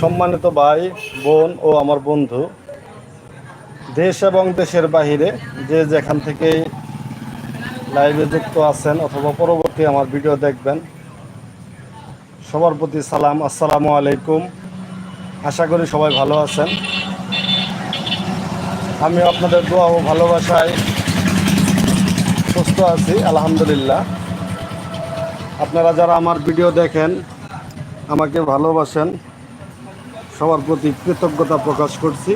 সম্মানিত ভাই, বোন ও আমার বন্ধু, দেশ এবং দেশের বাহিরে যে যেখান থেকে লাইভে যুক্ত আছেন অথবা পরবর্তী আমার ভিডিও দেখবেন, সবার প্রতি সালাম, আসসালামু আলাইকুম। আশা করি সবাই ভালো আছেন। আমি আপনাদের দোয়া ও ভালোবাসায় সুস্থ আছি, আলহামদুলিল্লাহ। আপনারা যারা আমার ভিডিও দেখেন, আমাকে ভালোবাসেন সবার প্রতি কৃতজ্ঞতা প্রকাশ করছি।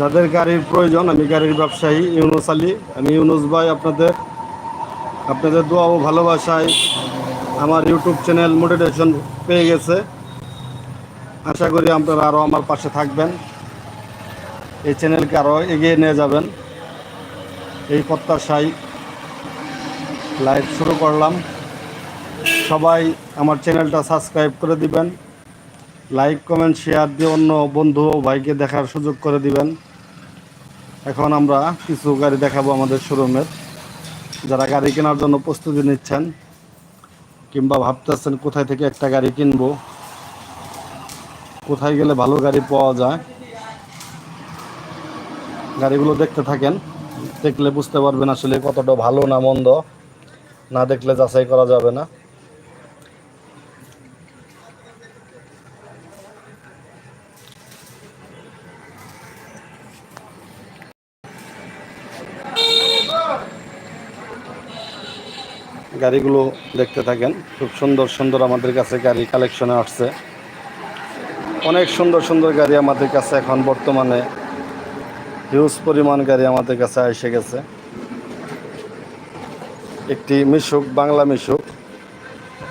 যাদের গাড়ির প্রয়োজন, আমি গাড়ির ব্যবসায়ী ইউনুস আলী। আমি ইউনুস ভাই, আপনাদের আপনাদের দোয়া ও ভালোবাসায় আমার ইউটিউব চ্যানেল মোটিভেশন পেয়ে গেছে। আশা করি আপনারা আরও আমার পাশে থাকবেন। এই চ্যানেলকে আরও এগিয়ে নিয়ে যাবেন। এই প্রত্যাশায় লাইভ শুরু করলাম। সবাই আমার চ্যানেলটা সাবস্ক্রাইব করে দিবেন। লাইক, কমেন্ট, শেয়ার দিয়ে অন্য বন্ধু ও ভাইকে দেখার সুযোগ করে দিবেন। এখন আমরা কিছু গাড়ি দেখাবো আমাদের শোরুমের। যারা গাড়ি কেনার জন্য প্রস্তুতি নিচ্ছেন কিংবা ভাবতেছেন কোথায় থেকে একটা গাড়ি কিনবো, কোথায় গেলে ভালো গাড়ি পাওয়া যায়, গাড়িগুলো দেখতে থাকেন। দেখলে বুঝতে পারবেন আসলে কতটা ভালো না মন্দ। না দেখলে যাচাই করা যাবে না। গাড়িগুলো দেখতে থাকেন। খুব সুন্দর সুন্দর আমাদের কাছে গাড়ি কালেকশনে আসছে। অনেক সুন্দর সুন্দর গাড়ি আমাদের কাছে এখন বর্তমানে। হিউজ পরিমাণ গাড়ি আমাদের কাছে এসে গেছে। একটি মিশুক, বাংলা মিশুক।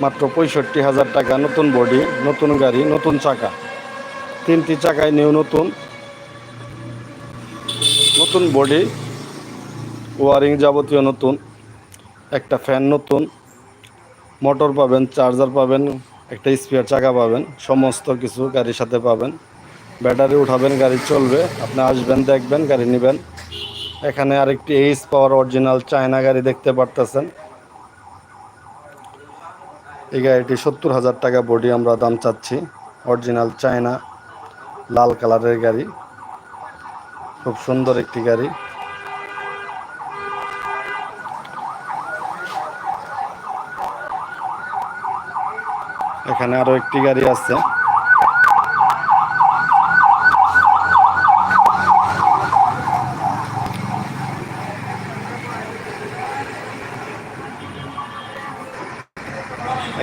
মাত্র পঁয়ষট্টি হাজার টাকা নতুন বডি নতুন গাড়ি, নতুন চাকা। তিনটি চাকায় নিউ নতুন। নতুন বডি ওয়ারিং যাবতীয় নতুন। একটা ফ্যান নতুন মোটর পাবেন চার্জার পাবেন, একটা স্পেয়ার চাকা পাবেন, সমস্ত কিছু গাড়ির সাথে পাবেন। ব্যাটারি উঠাবেন, গাড়ি চলবে, আপনি আসবেন, দেখবেন, গাড়ি নেবেন। এখানে আরেকটি এইচ পাওয়ার অরিজিনাল চায়না গাড়ি দেখতে পারতেছেন। এই গাড়িটি সত্তর হাজার টাকা বডি আমরা দাম চাচ্ছি। অরিজিনাল চায়না লাল কালারের গাড়ি। খুব সুন্দর একটি গাড়ি। এখানে আরও একটি গাড়ি আছে।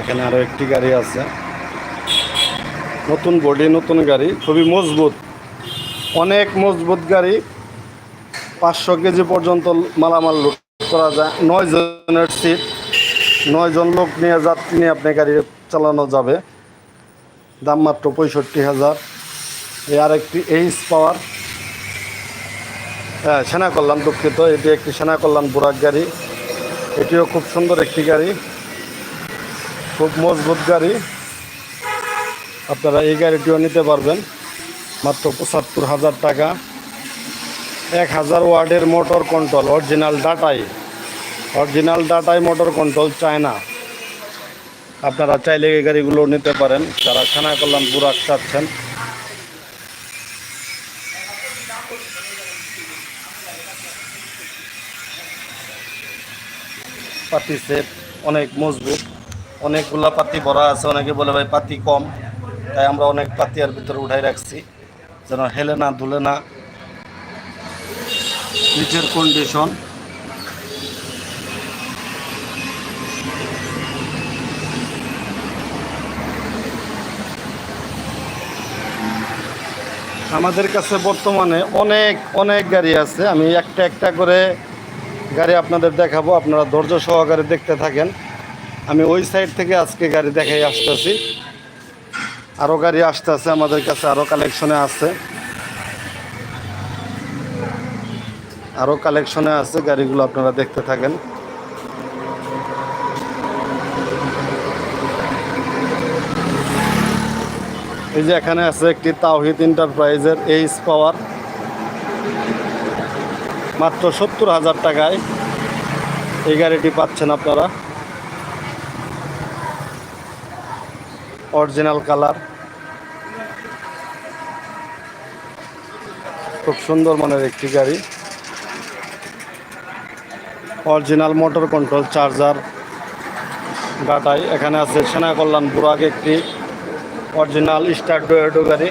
এখানে আরও একটি গাড়ি আছে। নতুন বডি, নতুন গাড়ি, খুবই মজবুত। অনেক মজবুত গাড়ি। পাঁচশো কেজি পর্যন্ত মালামাল লোড করা যায়। নয় জনের সিট নয় জন লোক নিয়ে যাত্রী নিয়ে আপনি গাড়ি চালানো যাবে। দাম মাত্র পঁয়ষট্টি হাজার। এই আরেকটি এইচ পাওয়ার হ্যাঁ সেনা কল্যাণ দুঃখিত, এটি একটি সেনা কল্যাণ বুরাক গাড়ি। এটিও খুব সুন্দর একটি গাড়ি। খুব মজবুত গাড়ি। আপনারা এই গাড়িটিও নিতে পারবেন। মাত্র পঁচাত্তর হাজার টাকা। এক হাজার ওয়ার্ডের মোটর কন্ট্রোল, অরিজিনাল ডাটাই। অরিজিনাল ডাটাই মোটর কন্ট্রোল, চায়না। আপনারা চাইলে এই গাড়িগুলো নিতে পারেন। যারা খানা কল্যাণ বুরাক চাচ্ছেন। পাতি সেট অনেক মজবুত। অনেকগুলা পাতি ভরা আছে। অনেকে বলে, ভাই, পাতি কম। তাই আমরা অনেক পাতি আর ভিতরে উঠাই রাখছি। যেন হেলে না, ধুলে না। নিচের কন্ডিশন আমাদের কাছে বর্তমানে অনেক অনেক গাড়ি আছে। আমি একটা একটা করে গাড়ি আপনাদের দেখাবো, আপনারা ধৈর্য সহকারে দেখতে থাকেন। আমি ওই সাইড থেকে আজকে গাড়ি দেখাই আসতেছি। আরও গাড়ি আসতে আছে আমাদের কাছে আরও কালেকশনে আছে। আরও কালেকশনে আছে গাড়িগুলো, আপনারা দেখতে থাকেন। এই যে এখানে আছে একটি তাওহিদ এন্টারপ্রাইজের এইচ পাওয়ার মাত্র সত্তর হাজার টাকায় এই গাড়িটি পাচ্ছেন আপনারা। Original colour. খুব সুন্দর মানের একটি গাড়ি। Original motor control charger. গাটাই এখানে আছে সেনা কল্যাণ বুরাক একটি অরিজিনাল স্টার ডোয়েডো গাড়ি,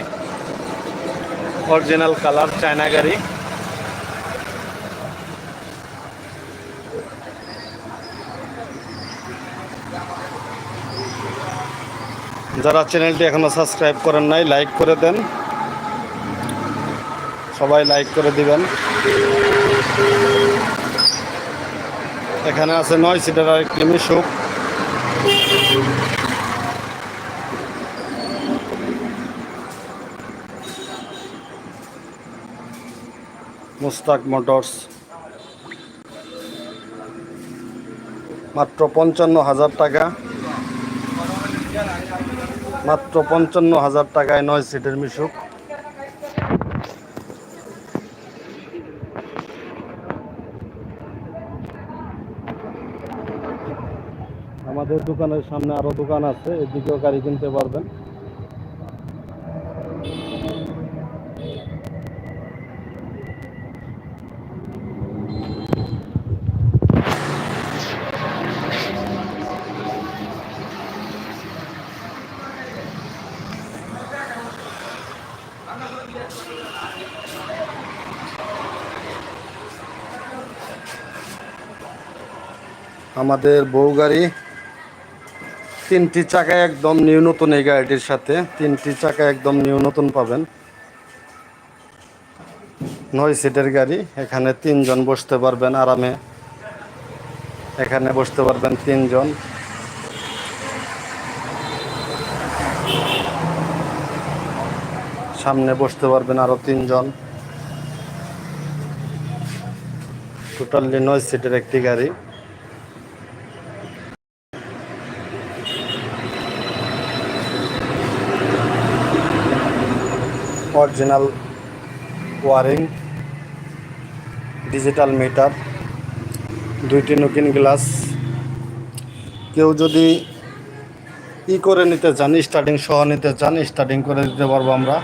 অরিজিনাল কালার চায়না গাড়ি। যারা চ্যানেলটি এখনও সাবস্ক্রাইব করেন নাই, লাইক করে দেন। সবাই লাইক করে দিবেন। এখানে আছে নয় সিটার আরেকটি মিশুক। মুস্তাক মোটরস মাত্র পঞ্চান্ন হাজার টাকা। মাত্র পঞ্চান্ন হাজার টাকায় নয় সিটের মিশুক। আমাদের দোকানের সামনে আরও দোকান আছে, এদিকেও গাড়ি কিনতে পারবেন। আমাদের বউ গাড়ি। তিনটি চাকা একদম নিউ নতুন এই গাড়িটির সাথে। তিনটি চাকা একদম নিউ নতুন পাবেন। নয় সিটের গাড়ি। এখানে তিনজন বসতে পারবেন আরামে। এখানে বসতে পারবেন তিনজন। সামনে বসতে পারবেন আরও তিনজন। টোটালি নয় সিটের একটি গাড়ি। অরিজিনাল ওয়ারিং ডিজিটাল মিটার দুইটি নকিন গ্লাস কেউ যদি ই করে নিতে চান স্টার্টিং সহ নিতে চান স্টার্টিং করে দিতে পারব আমরা।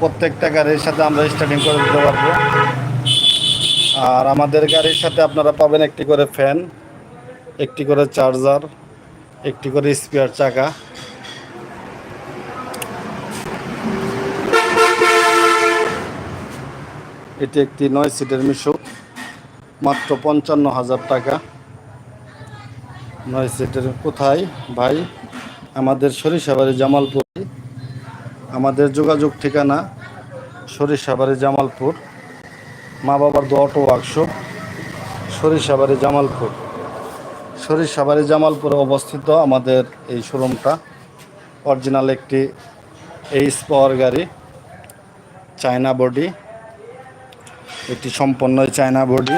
প্রত্যেকটা গাড়ির সাথে আমরা স্টার্টিং করে দিতে পারব। আর আমাদের গাড়ির সাথে আপনারা পাবেন একটি করে ফ্যান একটি করে চার্জার একটি করে স্পেয়ার চাকা। এটি একটি নয় সিটের মিশো মাত্র পঞ্চান্ন হাজার টাকা। নয় সিটের কোথায়? ভাই, আমাদের সরিষাবাড়ি জামালপুর। আমাদের যোগাযোগ ঠিকানা সরিষাবাড়ি জামালপুর। মা বাবার দো অটো ওয়ার্কশপ, সরিষাবাড়ি জামালপুর। সরিষাবাড়ি জামালপুরে অবস্থিত আমাদের এই শোরুমটা। অরিজিনাল একটি এইচ পাওয়ার গাড়ি, চায়না বডি। এটি সম্পূর্ণ চায়না বডি।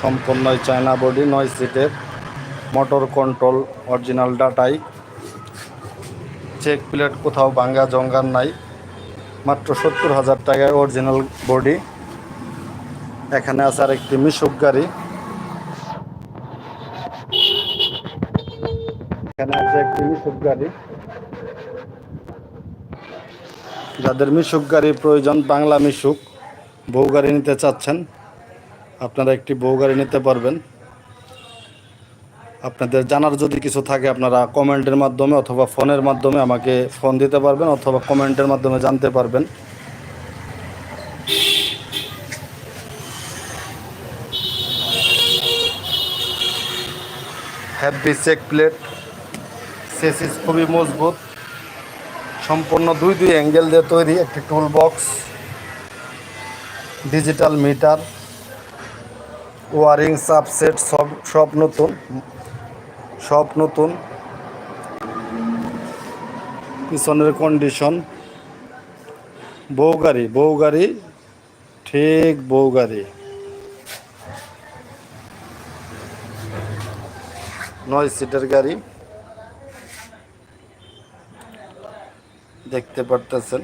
সম্পূর্ণ চায়না বডি, নয় সিটের। মোটর কন্ট্রোল, অরিজিনাল ডাটাই। চেক প্লেট কোথাও ভাঙ্গা জঙ্গার নাই। মাত্র সত্তর হাজার টাকায় অরিজিনাল বডি। এখানে আছে আর একটি মিশুক গাড়ি। এখানে আছে একটি মিশুক গাড়ি। যাদের মিশুক গাড়ির প্রয়োজন, বাংলা মিশুক, বউ গাড়ি নিতে চাচ্ছেন, আপনারা একটি বউ গাড়ি নিতে পারবেন। আপনাদের জানার যদি কিছু থাকে, আপনারা কমেন্টের মাধ্যমে অথবা ফোনের মাধ্যমে আমাকে ফোন দিতে পারবেন অথবা কমেন্টের মাধ্যমে জানতে পারবেন। হ্যাপি চেক প্লেট সেসিস খুবই মজবুত। সম্পূর্ণ দুই দুই অ্যাঙ্গেল দিয়ে তৈরি একটি tool box digital meter wiring subset সব সব নতুন সব নতুন। পিছনের কন্ডিশন বউ গাড়ি বউ গাড়ি ঠিক বউ গাড়ি নয় সিটের গাড়ি। দেখতে পারতেছেন।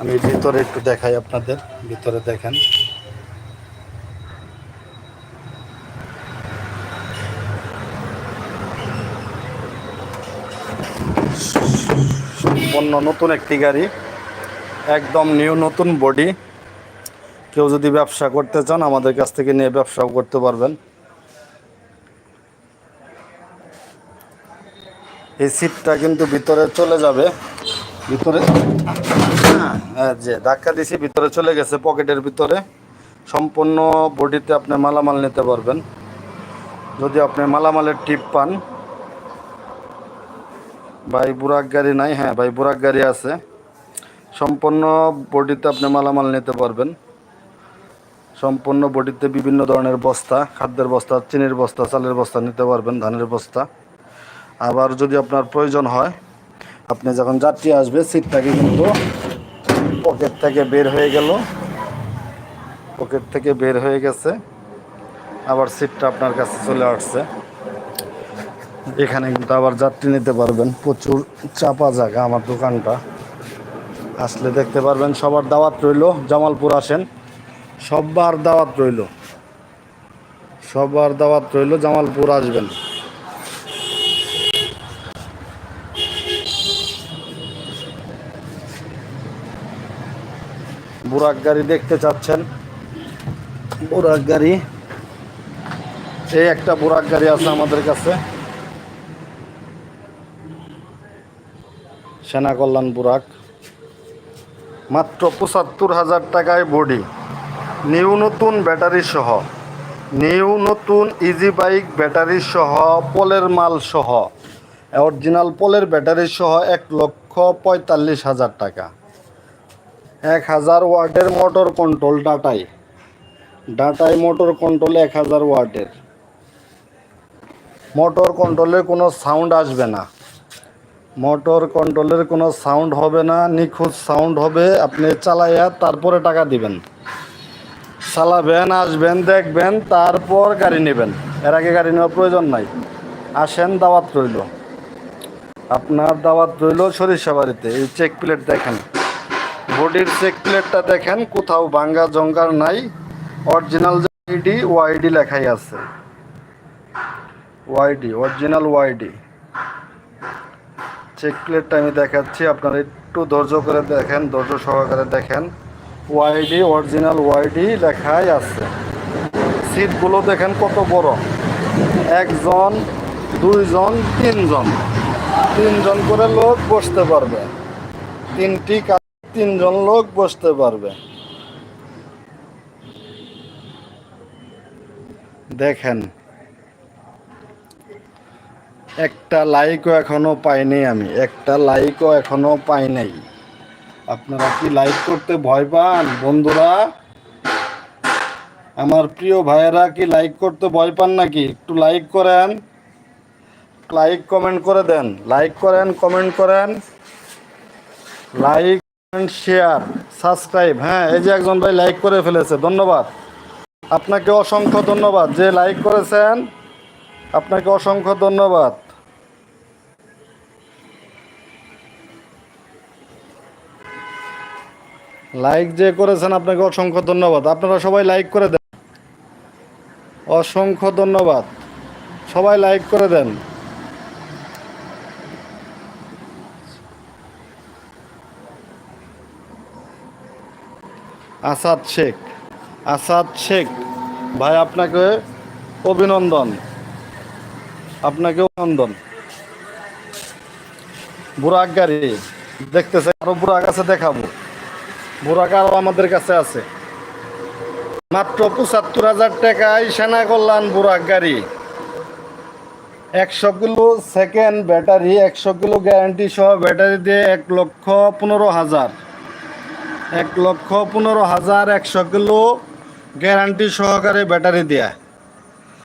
আমি ভিতরে একটু দেখাই আপনাদের, ভিতরে দেখেন। সম্পূর্ণ নতুন একটি গাড়ি, একদম নিউ নতুন বডি কেউ যদি ব্যবসা করতে চান, আমাদের কাছ থেকে নিয়ে ব্যবসাও করতে পারবেন। এই সিটটা কিন্তু ভিতরে চলে যাবে। ভিতরে হ্যাঁ, যে ধাক্কা দিছি ভিতরে চলে গেছে পকেটের ভিতরে। সম্পূর্ণ বডিতে আপনি মালামাল নিতে পারবেন। যদি আপনি মালামালের টিপ পান। ভাই বুরাক গাড়ি নাই হ্যাঁ ভাই বুরাক গাড়ি আছে। সম্পূর্ণ বডিতে আপনি মালামাল নিতে পারবেন। সম্পূর্ণ বডিতে বিভিন্ন ধরনের বস্তা খাদ্যের বস্তা চিনির বস্তা চালের বস্তা নিতে পারবেন ধানের বস্তা। আবার যদি আপনার প্রয়োজন হয়, আপনি যখন যাত্রী আসবে সিটটাকে কিন্তু পকেট থেকে বের হয়ে গেল। পকেট থেকে বের হয়ে গেছে। আবার সিটটা আপনার কাছে চলে আসছে। এখানে কিন্তু আবার যাত্রী নিতে পারবেন। প্রচুর চাপা জায়গা আমার দোকানটা। আসলে দেখতে পারবেন, সবার দাওয়াত রইল। জামালপুর আসেন। সবার দাওয়াত রইল। সবার দাওয়াত রইল, জামালপুর আসবেন। বুরাক গাড়ি দেখতে চাচ্ছেন। বুরাক গাড়ি। এই একটা বুরাক গাড়ি আছে আমাদের কাছে। সেনা কল্যাণ বুরাক। মাত্র পঁচাত্তর হাজার টাকায় বডি। নিউ নতুন ব্যাটারি সহ। নিউ নতুন ইজি বাইক ব্যাটারি সহ, পোলের মাল সহ। অরিজিনাল পোলের ব্যাটারি সহ এক লক্ষ পঁয়তাল্লিশ হাজার টাকা। এক হাজার ওয়াটের মোটর কন্ট্রোল ডাটাই ডাটাই মোটর কন্ট্রোল এক হাজার ওয়াটের। মোটর কন্ট্রোলের কোনো সাউন্ড আসবে না। মোটর কন্ট্রোলের কোনো সাউন্ড হবে না, নিখুঁত সাউন্ড হবে, আপনি চালাইয়া তারপরে টাকা দিবেন। চালাবেন, আসবেন, দেখবেন, তারপর গাড়ি নেবেন। এর আগে গাড়ি নেওয়ার প্রয়োজন নাই। আসেন, দাওয়াত রইল। আপনার দাওয়াত রইল সরিষাবাড়িতে। এই চেক প্লেট দেখেন। বডির চেক প্লেটটা দেখেন, কোথাও ভাঙ্গা জঙ্গার নাই। অরিজিনাল ওয়াইডি ওয়াইডি লেখাই আছে। ওয়াইডি অরিজিনাল ওয়াইডি চেক প্লেটটা আমি দেখাচ্ছি, আপনারা একটু ধৈর্য করে দেখেন, ধৈর্য সহকারে দেখেন। ওয়াইডি অরিজিনাল ওয়াইডি লেখাই আছে। সিটগুলো দেখেন কত বড়। একজন, দুইজন, তিনজন। তিনজন করে লোক বসতে পারবে। তিনটি তিনজন লোক বসতে পারবে। দেখেন, একটা লাইকও এখনও পাইনি আমি, একটা লাইকও এখনও পাই নাই। আপনারা কি লাইক করতে ভয় পান? বন্ধুরা, আমার প্রিয় ভাইয়েরা কি লাইক করতে ভয় পান নাকি? একটু লাইক করেন লাইক কমেন্ট করে দেন লাইক করেন কমেন্ট করেন। লাইক শেয়ার সাবস্ক্রাইব হ্যাঁ এই যে একজন ভাই লাইক করে ফেলেছে, ধন্যবাদ। আপনাকে অসংখ্য ধন্যবাদ, যে লাইক করেছেন, আপনাকে অসংখ্য ধন্যবাদ। লাইক যে করেছেন, আপনাকে অসংখ্য ধন্যবাদ। আপনারা সবাই লাইক করে দেন। অসংখ্য ধন্যবাদ। সবাই লাইক করে দেন। আসাদ শেখ। আসাদ শেখ, ভাই, আপনাকে অভিনন্দন। আপনাকে অভিনন্দন। বুরাক গাড়ি দেখতেছে আরও বুরাক আছে, দেখাবো। বুরাক আরও আমাদের কাছে আছে। মাত্র পঁচাত্তর হাজার টাকায় সেনা কল্যাণ বুরাক গাড়ি। একশো কিলো সেকেন্ড ব্যাটারি একশো কিলো গ্যারান্টি সহ ব্যাটারি দিয়ে এক লক্ষ পনেরো হাজার। এক লক্ষ পনেরো হাজার একশো কিলো গ্যারান্টি সহকারে ব্যাটারি দেয়া।